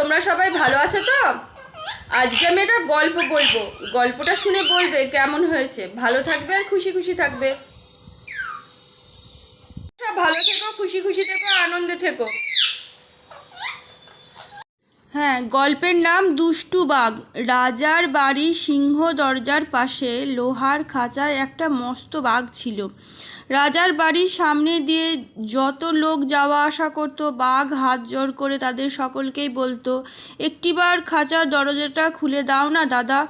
তোমরা সবাই ভালো আছো তো? আজকে আমি একটা গল্প বলব। গল্পটা শুনে বলবে কেমন হয়েছে। ভালো থাকবে আর খুশি খুশি থাকবে। ভালো থেকো, খুশি খুশি থেকো, আনন্দে থেকো। হ্যাঁ গল্পের নাম দুষ্টু বাঘ। রাজার বাড়ি সিংহ দরজার পাশে লোহার খাঁচায় একটা মস্ত বাঘ ছিল। রাজার বাড়ির সামনে দিয়ে যত লোক যাওয়া আসা করতো, বাঘ হাত জোড় করে তাদের সকলকেই বলতো, একটিবার খাঁচার দরজাটা খুলে দাও না, দাদা।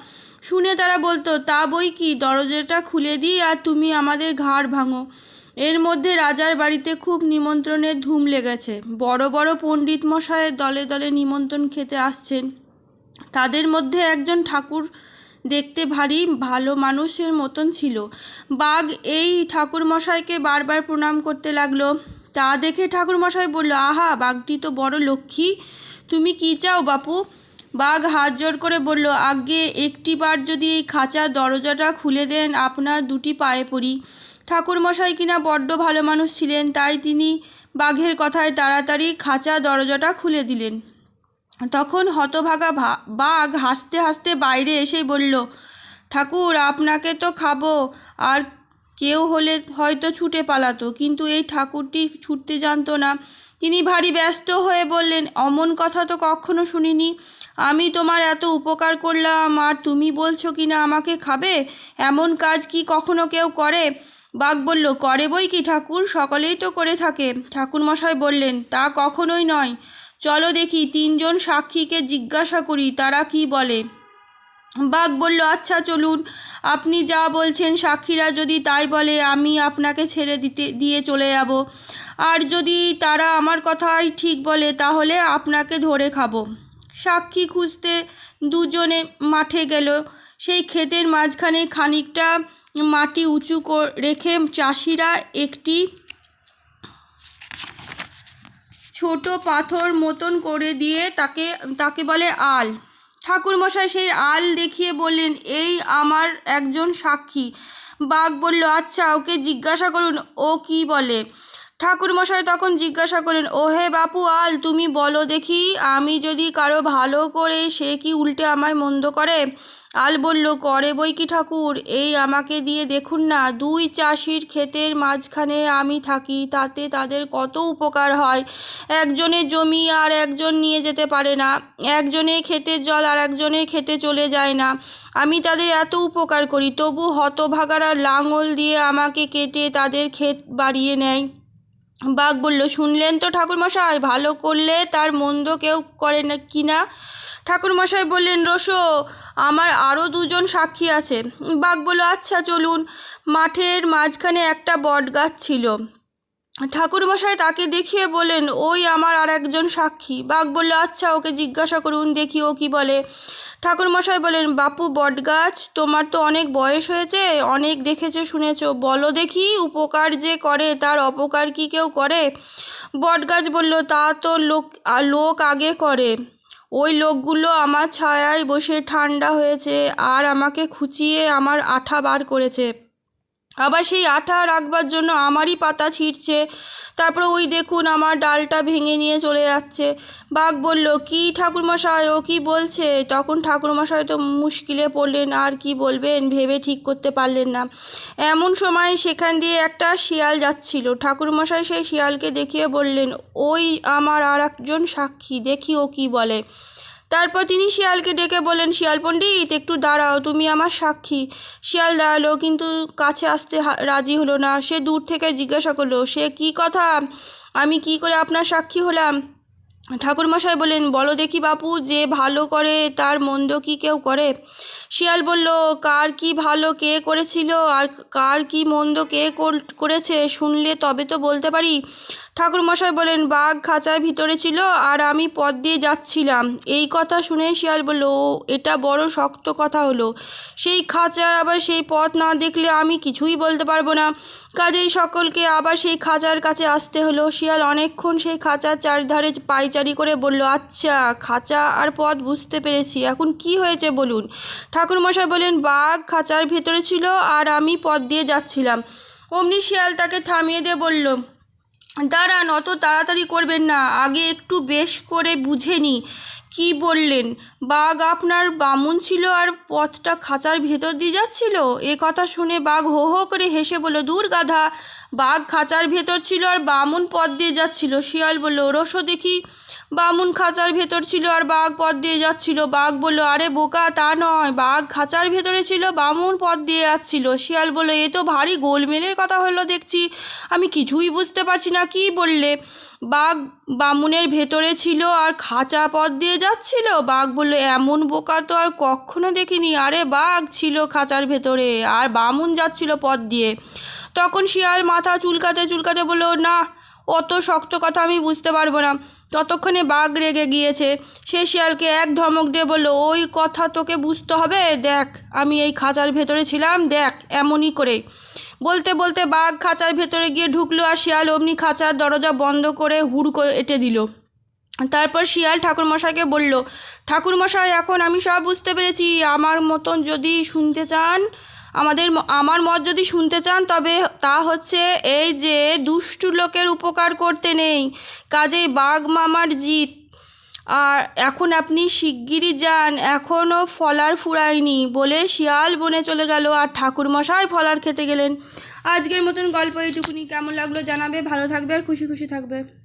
শুনে তারা বলতো, তা বই কি, দরজাটা খুলে দিই আর তুমি আমাদের ঘাড় ভাঙো। এর মধ্যে রাজার বাড়িতে খুব নিমন্ত্রণের ধুম লেগেছে। বড় বড় পণ্ডিত মশাইয়ের দলে দলে নিমন্ত্রণ খেতে আসছেন। তাদের মধ্যে একজন ঠাকুর দেখতে ভারী, ভালো মানুষের মতন ছিল। বাঘ এই ঠাকুর মশাইকে বারবার প্রণাম করতে লাগল। তা দেখে ঠাকুর মশাই বলল, আহা, বাঘটি তো বড় লক্ষ্মী। তুমি কি চাও বাপু? বাঘ হাত জোড় করে বলল আগে একটিবার যদি এই খাঁচার দরজাটা খুলে দেন, আপনার দুটি পায়ে পড়ি। ঠাকুরমশাই কিনা বড্ড ভালো মানুষ ছিলেন, তাই তিনি বাঘের কথায় তাড়াতাড়ি খাঁচা দরজাটা খুলে দিলেন। তখন হতভাগা বাঘ হাসতে হাসতে বাইরে এসেই বলল, ঠাকুর, আপনাকে তো খাব, আর কেউ হলে হয়তো ছুটে পালাতো, কিন্তু এই ঠাকুরটি ছুটতে জানতো না। তিনি ভারী ব্যস্ত হয়ে বললেন, অমন কথা তো কখনো শুনিনি। আমি তোমার এত উপকার করলাম, আর তুমি বলছো কি না আমাকে খাবে? এমন কাজ কি কখনো কেউ করে? বাঘ বলল, করে বই কি ঠাকুর? সকলেই তো করে থাকে। ঠাকুরমশাই বললেন, তা কখনোই নয়। চলো দেখি, তিনজন সাক্ষীকে জিজ্ঞাসা করি, তারা কি বলে? বাঘ বলল আচ্ছা চলুন, আপনি যা বলছেন সাক্ষীরা যদি তাই বলে, আমি আপনাকে ছেড়ে দিতে, দিয়ে চলে যাব। আর যদি তারা আমার কথাই ঠিক বলে, তাহলে আপনাকে ধরে খাব। সাক্ষী খুঁজতে দুজনে মাঠে গেল। সেই ক্ষেতের মাঝখানে খানিকটা মাটি উঁচু রেখে চাষিরা একটি ছোট পাথর মতন করে দিয়ে তাকে তাকে বলে আল। ঠাকুরমশাই সেই আল দেখিয়ে বললেন, এই আমার একজন সাক্ষী। বাঘ বলল আচ্ছা ওকে জিজ্ঞাসা করুন, ও কি বলে? ঠাকুরমশাই তখন জিজ্ঞাসা করেন ও হে বাপু, আল, তুমি বলো দেখি, আমি যদি কারও ভালো করে সে কি উল্টে আমায় মন্দ করে? আল বলল, করে বই কি ঠাকুর? এই আমাকে দিয়ে দেখুন না, দুই চাষির ক্ষেতের মাঝখানে আমি থাকি, তাতে তাদের কত উপকার হয়। একজনের জমি আর একজন নিয়ে যেতে পারে না, একজনের ক্ষেতের জল আর একজনের খেতে চলে যায় না। আমি তাদের এত উপকার করি, তবু হতভাগারা লাঙল দিয়ে আমাকে কেটে তাদের ক্ষেত বাড়িয়ে নেয়। বাঘ বলল, শুনলেন তো ঠাকুরমশাই, ভালো করলে তার মন্দ কেউ করে না, কি না? ঠাকুরমশাই বললেন, রসো, আমার আরও দুজন সাক্ষী আছে। বাঘ বলল আচ্ছা চলুন। মাঠের মাঝখানে একটা বট গাছ ছিল। ঠাকুরমশাই তাকে দেখিয়ে বলেন ওই আমার আর একজন সাক্ষী। বাঘ বলল আচ্ছা ওকে জিজ্ঞাসা করুন, দেখি ও কি বলে। ঠাকুরমশাই বলেন বাপু, বটগাছ, তোমার তো অনেক বয়স হয়েছে, অনেক দেখেছ, শুনেছো। বলো দেখি, উপকার যে করে, তার অপকার কি কেউ করে? বটগাছ বলল, তা তো লোক লোক আগে করে। ওই লোকগুলো আমার ছায়ায় বসে ঠান্ডা হয়েছে, আর আমাকে খুঁচিয়ে আমার আঠা বার করেছে। আবার সেই আঠা রাখবার জন্য আমারই পাতা ছিঁড়ছে। তারপরে ওই দেখুন আমার ডালটা ভেঙে নিয়ে চলে যাচ্ছে। বাঘ বলল, কি ঠাকুরমশাই ও কি বলছে? তখন ঠাকুরমশাই তো মুশকিলে পড়লেন, আর কি বলবেন? ভেবে ঠিক করতে পারলেন না। এমন সময় সেখান দিয়ে একটা শিয়াল যাচ্ছিল। ঠাকুরমশাই সেই শিয়ালকে দেখিয়ে বললেন, ওই আমার আর একজন সাক্ষী, দেখি ও কি বলে। তারপর তিনি শিয়ালকে ডেকে বললেন, শিয়াল পণ্ডিত, একটু দাঁড়াও, তুমি আমার সাক্ষী। শিয়াল দাঁড়াল, কিন্তু কাছে আসতে রাজি হলো না। সে দূর থেকে জিজ্ঞাসা করল, সে কি কথা? আমি কি করে আপনার সাক্ষী হলাম? ঠাকুরমশাই বললেন, বলো দেখি বাপু, যে ভালো করে তার মন্দ কি কেউ করে? শিয়াল বলল, কার কি ভালো কে করেছিল, আর কার কি মন্দ কে করেছে, শুনলে তবে তো বলতে পারি। ঠাকুরমশাই বলেন, বাঘ খাঁচার ভিতরে ছিল আর আমি পথ দিয়ে যাচ্ছিলাম। এই কথা শুনে শিয়াল বলল, ও, এটা বড় শক্ত কথা হলো। সেই খাঁচার আবার সেই পথ না দেখলে আমি কিছুই বলতে পারব না। কাজেই সকলকে আবার সেই খাঁচার কাছে আসতে হলো। শিয়াল অনেকক্ষণ সেই খাঁচার চারধারে পাইচারি করে বলল আচ্ছা খাঁচা আর পথ বুঝতে পেরেছি। এখন কি হয়েছে বলুন? ঠাকুরমশাই বলেন, বাঘ খাঁচার ভেতরে ছিল আর আমি পথ দিয়ে যাচ্ছিলাম। অমনি শিয়াল তাকে থামিয়ে দিয়ে বলল দাঁড়ান অত তাড়াতাড়ি করবেন না। আগে একটু বেশ করে বুঝে নিই কী বললেন? বাঘ আপনার বামুন ছিল আর পথটা খাঁচার ভেতর দিয়ে যাচ্ছিল? এ কথা শুনে বাঘ হো হো করে হেসে বলল, দূর গাধা, বাঘ খাঁচার ভেতর ছিল আর বামুন পথ দিয়ে যাচ্ছিল। শিয়াল বলল রসো দেখি, বামুন খাঁচার ভেতর ছিল আর বাঘ পথ দিয়ে যাচ্ছিল। বাঘ বলল, আরে বোকা, তা নয়, বাঘ খাঁচার ভেতরে ছিল, বামুন পথ দিয়ে যাচ্ছিল। শিয়াল বলল, এ তো ভারী গোলমেলের কথা হলো দেখছি, আমি কিছুই বুঝতে পারছি না, কি বললে? বাঘ বামুনের ভেতরে ছিল আর খাঁচা পথ দিয়ে যাচ্ছিল? বাঘ বলল এমন বোকা তো আর কখনো দেখিনি। আরে বাঘ ছিল খাঁচার ভেতরে আর বামুন যাচ্ছিল পথ দিয়ে। তখন শিয়াল মাথা চুলকাতে চুলকাতে বলল, না, অত শক্ত কথা আমি বুঝতে পারব না। ততক্ষণে বাঘ রেগে গিয়েছে। সে শিয়ালকে এক ধমক দিয়ে বলল, ওই কথা তোকে বুঝতে হবে? দেখ, আমি এই খাঁচার ভেতরে ছিলাম, দেখ, এমনই করে। বলতে বলতে বাঘ খাঁচার ভেতরে গিয়ে ঢুকলো আর শিয়াল অমনি খাঁচার দরজা বন্ধ করে হুড় এঁটে দিল। তারপর শিয়াল ঠাকুরমশাইকে বলল, ঠাকুরমশাই, এখন আমি সব বুঝতে পেরেছি। আমার মতন যদি শুনতে চান, আমাদের আমার মত যদি শুনতে চান, তবে তা হচ্ছে এই যে দুষ্টু লোকের উপকার করতে নেই। কাজেই বাঘ মামার জিত। আর এখন আপনি শিগগিরই যান। এখনও ফলার ফুরায়নি বলে শিয়াল বনে চলে গেল আর ঠাকুরমশাই ফলার খেতে গেলেন। আজকের মতন গল্প এইটুকুনি। কেমন লাগল জানাবে? ভালো থাকবে আর খুশি খুশি থাকবে।